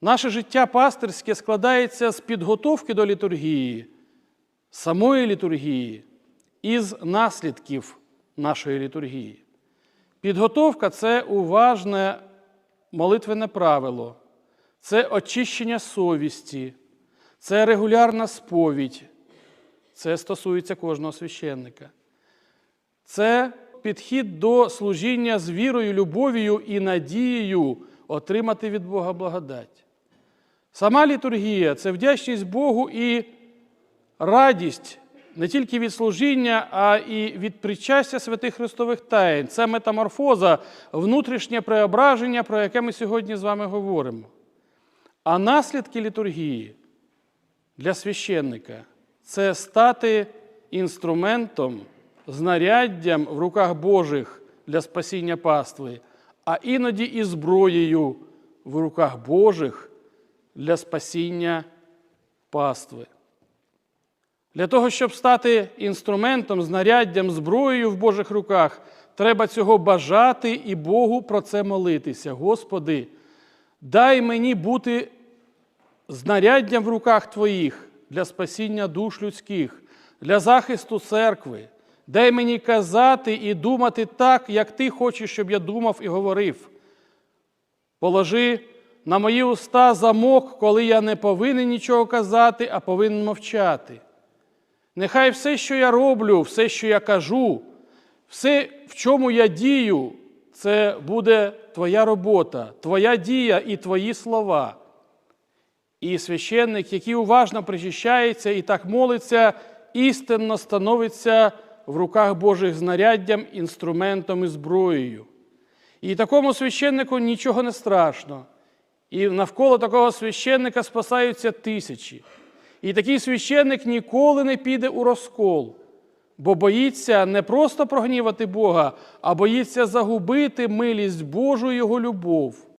Наше життя пастирське складається з підготовки до літургії, самої літургії і з наслідків нашої літургії. Підготовка це уважне молитвене правило, це очищення совісті, це регулярна сповідь. Це стосується кожного священника. Це підхід до служіння з вірою, любов'ю і надією отримати від Бога благодать. Сама літургія це вдячність Богу і радість не тільки від служіння, а і від причастя святих Христових таїн. Це метаморфоза, внутрішнє преображення, про яке ми сьогодні з вами говоримо. А наслідки літургії для священника це стати інструментом, знаряддям в руках Божих для спасіння пастви, а іноді і зброєю в руках Божих для спасіння пастви. Для того, щоб стати інструментом, знаряддям, зброєю в Божих руках, треба цього бажати і Богу про це молитися. Господи, дай мені бути знаряддям в руках Твоїх для спасіння душ людських, для захисту церкви. Дай мені казати і думати так, як Ти хочеш, щоб я думав і говорив. Положи на мої уста замок, коли я не повинен нічого казати, а повинен мовчати. Нехай все, що я роблю, все, що я кажу, все, в чому я дію, це буде Твоя робота, Твоя дія і Твої слова. І священник, який уважно причащається і так молиться, істинно становиться в руках Божих знаряддям, інструментом і зброєю. І такому священнику нічого не страшно. І навколо такого священника спасаються тисячі. І такий священник ніколи не піде у розкол, бо боїться не просто прогнівати Бога, а боїться загубити милість Божу і Його любов.